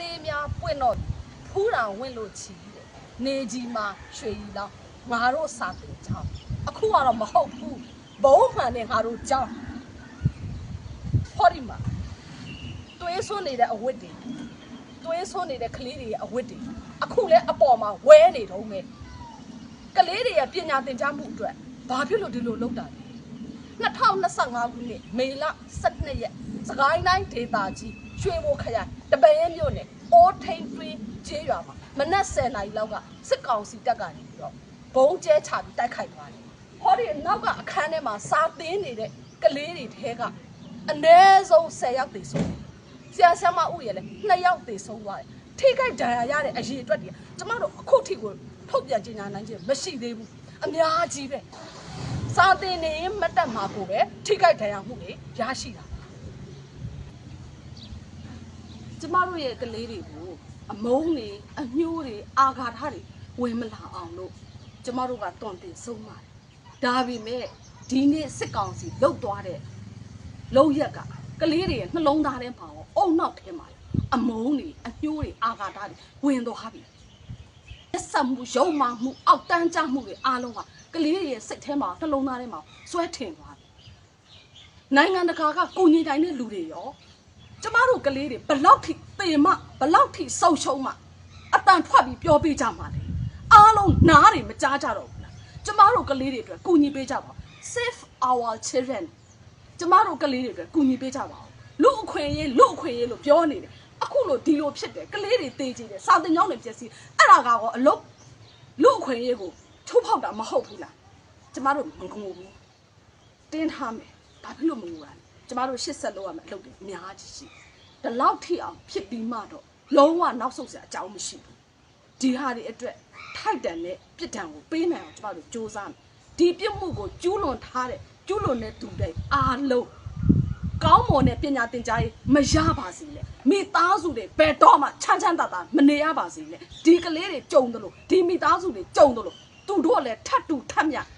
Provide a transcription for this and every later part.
လေးများပွင့်တော့ဖူးတာဝင့်လို့ချီတယ်နေကြီးမှာရွှေကြီးလောင်းငါတို့စာတင်ချောင်းအခုကတော့မဟုတ်ဘူးဘုံမှန်နဲ့ငါတို့ကြောင်းဟောဒီမှာသွေးဆွနေတဲ့အဝတ်တွေသွေးဆွနေတဲ့ကလေးတွေရဲ့အဝတ်တွေအခုလဲအပေါ်မှာဝဲနေတော့မယ်ကလေးတွေရဲ့ပညာသင်ကြားမှုအတွက်ဘာဖြစ်လို့ဒီလိုလုပ်တာလဲ2025ခုနှစ်မေလ12ရက်စကိုင်းတိုင်းဒေသကြီး ရွှေဘိုခရိုင်တပည့်ရဲမြို့နယ်အိုးထိန်တွင်းကျေးရွာမှာမနက်10:00နာရီလောက်ကစစ်ကောင်စီတပ်ကနေပြီးတော့ဘုံကျဲချပြီးတိုက်ခိုက်သွားတယ်။ဟောဒီနောက်ကအခန်းထဲမှာစာသင်နေတဲ့ကလေးတွေထဲကအနည်းဆုံး10ယောက်တည်ဆုံးတယ်။ဆရာဆရာမဥရလည်း2ယောက်တည်ဆုံးသွားတယ်။ထိခိုက်ဒဏ်ရာရတဲ့အရေးအတွက်တွေကျမတို့အခုထိကိုထုတ်ပြန်ကြေညာနိုင်ခြင်းမရှိသေးဘူး။အများကြီးပဲ။စာသင်နေရင်မတက်မှာကိုပဲထိခိုက်ဒဏ်ရာမှုတွေရရှိတာ။ ကျမတို့ရဲ့ကလေးတွေကိုအမုန်းတွေအညှိုးတွေအာဃာတတွေဝင်မလာအောင်လို့ကျမတို့ကတွန်တင်ဆုံးပါတယ်ဒါပေမဲ့ဒီနေ့စစ်ကောင်စီလှုပ်သွားတဲ့လုံရက်ကကလေးတွေရဲ့နှလုံးသားထဲမှာရောအုံနောက်ထဲမှာရောအမုန်းတွေအညှိုးတွေအာဃာတတွေဝင်သွားပြီလက်ဆက်မှုရုံမှမှုအောက်တန်းကြမှုတွေအားလုံးကကလေးတွေရဲ့စိတ်ထဲမှာနှလုံးသားထဲမှာဆွဲထင်သွားပြီနိုင်ငံတကာကကိုညီတိုင်းတဲ့လူတွေရော ကျမတို့ကလေးတွေဘလောက်ထိတေမဘလောက်ထိဆုံရှုံးမှအတန်ထွက်ပြီးပြောပေးကြမှာလေအားလုံးနားတွေမကြားကြတော့ဘူးလားကျမတို့ကလေးတွေအတွက်ကူညီပေးကြပါဦး save our children ကျမတို့ကလေးတွေအတွက်ကူညီပေးကြပါဦးလူအခွင့်အရေးလူအခွင့်အရေးလို့ပြောနေတယ်အခုလို့ဒီလိုဖြစ်တယ်ကလေးတွေတေးကြည့်တယ်စာတင်ကြောင်းတွေပြည့်စည်အဲ့ဒါကတော့အလုတ်လူအခွင့်အရေးကိုချိုးဖောက်တာမဟုတ်ဘူးလားကျမတို့မငုံဘူးတင်းထားမယ်ဘာဖြစ်လို့မငုံရလဲ ကျမတို့ရှစ်ဆက်လို့ရမယ်အလုပ်တွေအများကြီးရှိတယ်ဒီလောက်ထိအောင်ဖြစ်ပြီးမှတော့လုံးဝနောက်ဆုတ်စရာအကြောင်းမရှိဘူးဒီဟာတွေအတွက်ထိုက်တန်တဲ့ပြစ်ဒဏ်ကိုပေးနိုင်အောင်ကျမတို့စူးစမ်းမယ်ဒီပြစ်မှုကိုကျူးလွန်ထားတဲ့ကျူးလွန်တဲ့သူတွေအားလုံးကောင်းမွန်တဲ့ပညာသင်ကြားရေးမရပါစေနဲ့မိသားစုတွေဘယ်တော့မှချမ်းချမ်းသာသာမနေရပါစေနဲ့ဒီကလေးတွေကြုံတယ်လို့ဒီမိသားစုတွေကြုံတယ်လို့သူတို့လည်းထပ်တူထပ်မြ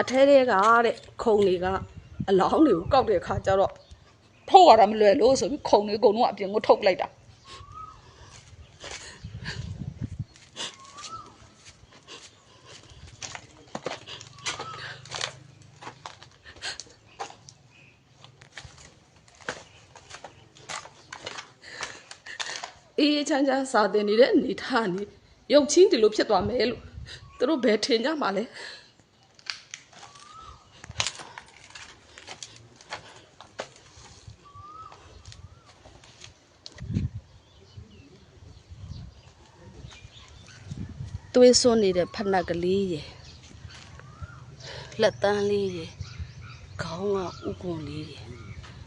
အထဲတွေကတဲ့ခုံတွေကအလောင်းတွေကိုကောက်တဲ့အခါကျတော့ထုတ်ရတာမလွယ်လို့ဆိုပြီးခုံတွေအကုန်လုံးအပြင်ကိုထုတ်လိုက်တာအေးချမ်းချမ်းစာတင်နေတဲ့အနေထားနေရုပ်ချင်းဒီလိုဖြစ်သွားမယ်လို့သူတို့ဘယ်ထင်ကြမှာလဲ သွေးစွန်းနေတဲ့ဖက်နှက်ကလေးရယ်လက်တန်းလေးရယ်ခေါင်းကဥကွန်လေးရယ်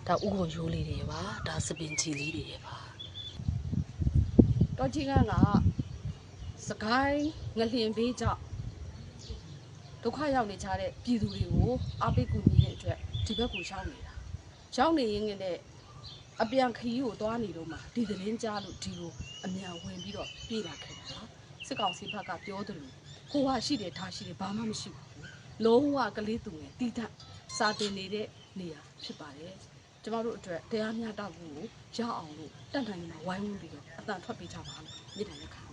ဒါဥကွန်ရိုးလေးတွေပါဒါစပင်ချီလေးတွေရယ်ပါတော့ချင်းကကစကိုင်းငလျင်ဘေးကြောင့်ဒုက္ခရောက်နေကြတဲ့ပြည်သူတွေကိုအားပေးကူညီတဲ့အတွက်ဒီဘက်ကိုရောက်နေတာရောက်နေရင်လည်းအပြန်ခရီးကိုသွားနေတော့မှဒီသတင်းကြားလို့ဒီကိုအမြန်ဝင်ပြီးတော့ပြေးလာခဲ့တာပါ စစ်ကောင်စီဘက်ကပြောတယ်လို့ကိုဟာရှိတယ်ထားရှိတယ်ဘာမှမရှိပါဘူးလုံးဝကလေးသူငယ်တီးတန့်စာတင်နေတဲ့နေရာဖြစ်ပါတယ်ကျမတို့အတွက်တရားမျှတမှုကိုရအောင်လို့တတ်နိုင်မှာဝိုင်းဝန်းပြီးတော့အတန်ထွက်ပေးကြပါလို့မြစ်တယ်လက်ခံ